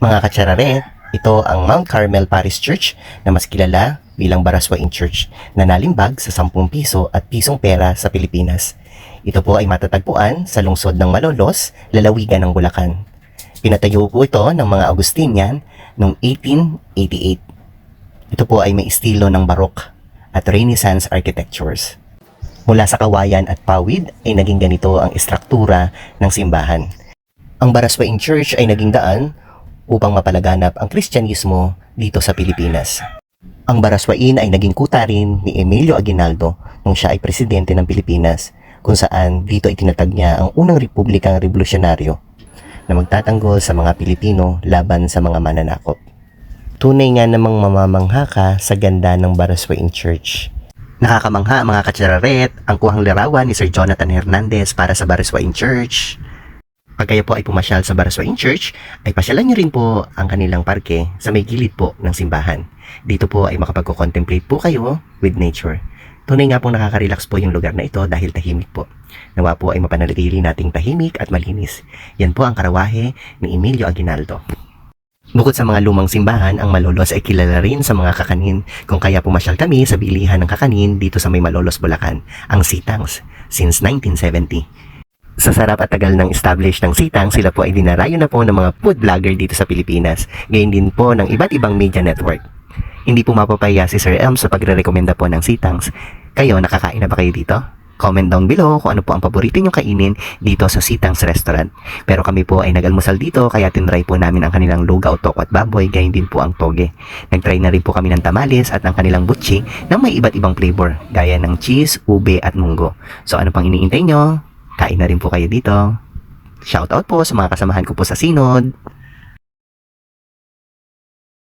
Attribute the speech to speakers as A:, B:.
A: Mga katsarare, ito ang Mount Carmel Parish Church na mas kilala bilang Baraswain Church na nalimbag sa 10 piso at pisong pera sa Pilipinas. Ito po ay matatagpuan sa lungsod ng Malolos, lalawigan ng Bulacan. Pinatayo po ito ng mga Agustinian noong 1888. Ito po ay may estilo ng Baroque at Renaissance architectures. Mula sa kawayan at pawid ay naging ganito ang istruktura ng simbahan. Ang Baraswain Church ay naging daan upang mapalaganap ang Kristyanismo dito sa Pilipinas. Ang Baraswain ay naging kuta rin ni Emilio Aguinaldo nung siya ay presidente ng Pilipinas kung saan dito ay tinatag niya ang unang republikang revolusyonaryo na magtatanggol sa mga Pilipino laban sa mga mananakop. Tunay nga namang mamamangha ka sa ganda ng Baraswain Church. Nakakamangha mga katsararet ang kuhang larawan ni Sir Jonathan Hernandez para sa Baraswain Church. Pag kayo po ay pumasyal sa Baraswain Church, ay pasyalan niyo rin po ang kanilang parke sa may gilid po ng simbahan. Dito po ay makapag-contemplate po kayo with nature. Tunay nga pong nakaka-relax po yung lugar na ito dahil tahimik po. Nawa po ay mapanatili nating tahimik at malinis. Yan po ang karawahe ni Emilio Aguinaldo. Bukod sa mga lumang simbahan, ang Malolos ay kilala rin sa mga kakanin. Kung kaya pumasyal kami sa bilihan ng kakanin dito sa may Malolos, Bulacan, ang Sitangs, since 1970. Sa sarap at tagal ng establish ng Sitang, sila po ay dinarayo na po ng mga food vlogger dito sa Pilipinas. Gayon din po ng iba't ibang media network. Hindi po mapapahiya si Sir Elm sa pagre-recommenda po ng Sitangs. Kayo, nakakain na ba kayo dito? Comment down below kung ano po ang paborito nyo kainin dito sa Sitangs Restaurant. Pero kami po ay nag-almusal dito kaya tinry po namin ang kanilang lugaw, toko at baboy, gayon din po ang toge. Nagtry na rin po kami ng tamales at ang kanilang butchi na may iba't ibang flavor gaya ng cheese, ube at munggo. So ano pang iniintay nyo? Kain na rin po kayo dito. Shoutout po sa mga kasamahan ko po sa Sinod.